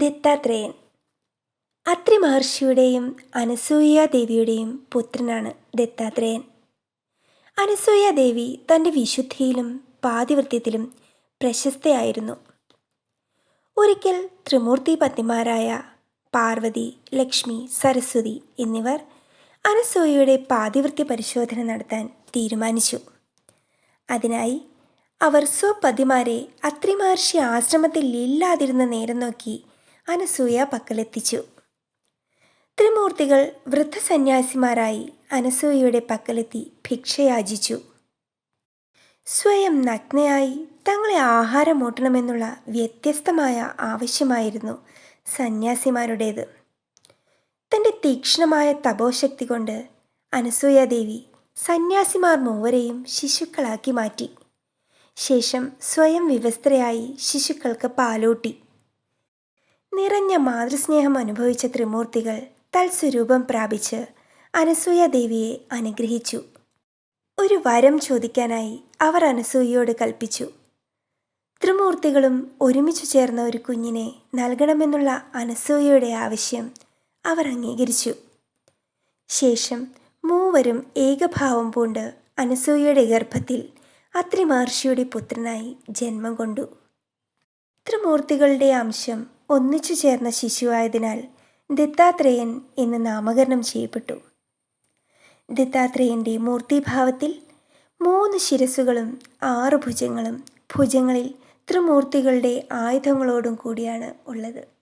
ദത്താത്രേയൻ. അത്രി മഹർഷിയുടെയും അനസൂയ ദേവിയുടെയും പുത്രനാണ് ദത്താത്രേയൻ. അനസൂയ ദേവി തന്റെ വിശുദ്ധിയിലും പാതിവൃത്യത്തിലും പ്രശസ്തയായിരുന്നു. ഒരിക്കൽ ത്രിമൂർത്തി പത്നിമാരായ പാർവതി ലക്ഷ്മി സരസ്വതി എന്നിവർ അനസൂയയുടെ പാതിവൃത്യ പരിശോധന നടത്താൻ തീരുമാനിച്ചു. അതിനായി അവർ സ്വപതിമാരെ അത്രി മഹർഷി ആശ്രമത്തിൽ ഇല്ലാതിരുന്ന നേരം നോക്കി അനസൂയ പക്കലെത്തിച്ചു. ത്രിമൂർത്തികൾ വൃദ്ധസന്യാസിമാരായി അനസൂയയുടെ പക്കലെത്തി ഭിക്ഷയാചിച്ചു. സ്വയം നഗ്നയായി തങ്ങളെ ആഹാരം ഊട്ടണമെന്നുള്ള വ്യത്യസ്തമായ ആവശ്യമായിരുന്നു സന്യാസിമാരുടേത്. തന്റെ തീക്ഷ്ണമായ തപോശക്തി കൊണ്ട് അനസൂയാദേവി സന്യാസിമാർ മൂവരെയും ശിശുക്കളാക്കി മാറ്റി. ശേഷം സ്വയം വിവസ്ത്രയായി ശിശുക്കൾക്ക് പാലൂട്ടി. നിറഞ്ഞ മാതൃസ്നേഹം അനുഭവിച്ച ത്രിമൂർത്തികൾ തൽസ്വരൂപം പ്രാപിച്ച് അനസൂയ ദേവിയെ അനുഗ്രഹിച്ചു. ഒരു വരം ചോദിക്കാനായി അവർ അനസൂയയോട് കൽപ്പിച്ചു. ത്രിമൂർത്തികളും ഒരുമിച്ചു ചേർന്ന ഒരു കുഞ്ഞിനെ നൽകണമെന്നുള്ള അനസൂയയുടെ ആവശ്യം അവർ അംഗീകരിച്ചു. ശേഷം മൂവരും ഏകഭാവം പൂണ്ട് അനസൂയയുടെ ഗർഭത്തിൽ അത്രി മഹർഷിയുടെ പുത്രനായി ജന്മം കൊണ്ടു. ത്രിമൂർത്തികളുടെ അംശം ഒന്നിച്ചു ചേർന്ന ശിശുവായതിനാൽ ദത്താത്രേയൻ എന്ന് നാമകരണം ചെയ്യപ്പെട്ടു. ദത്താത്രേയന്റെ മൂർത്തിഭാവത്തിൽ മൂന്ന് ശിരസുകളും ആറ് ഭുജങ്ങളും ഭുജങ്ങളിൽ ത്രിമൂർത്തികളുടെ ആയുധങ്ങളോടും കൂടിയാണ് ഉള്ളത്.